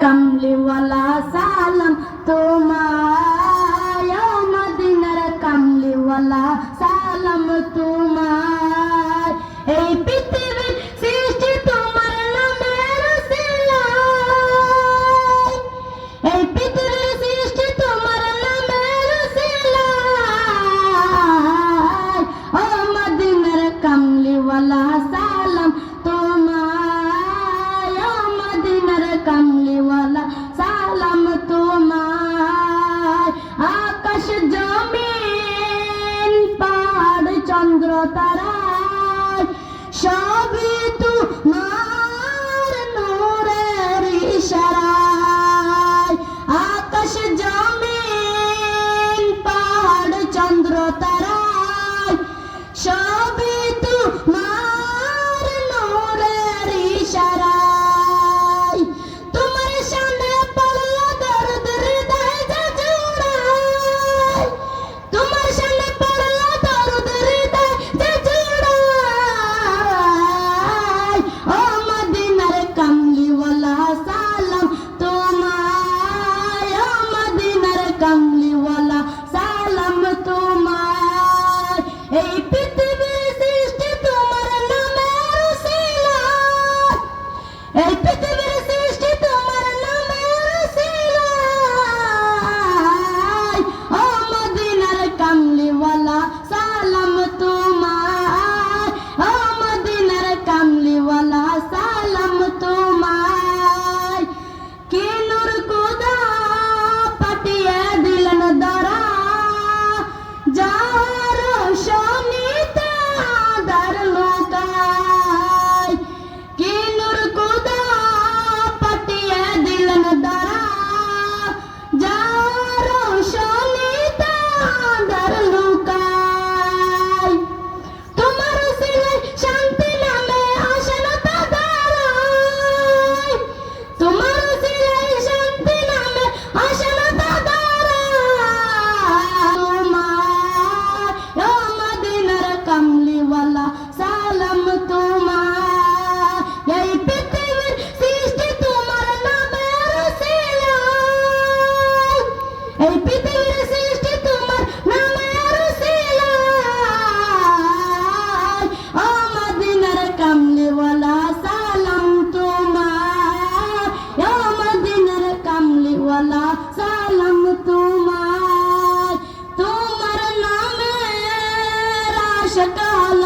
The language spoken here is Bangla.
কামলিওয়ালা সালাম তোমায় মদিনার কামলিওয়ালা সালাম তুমি চন্দ্র তারা সবই তো Hey, ಶಕಾಲ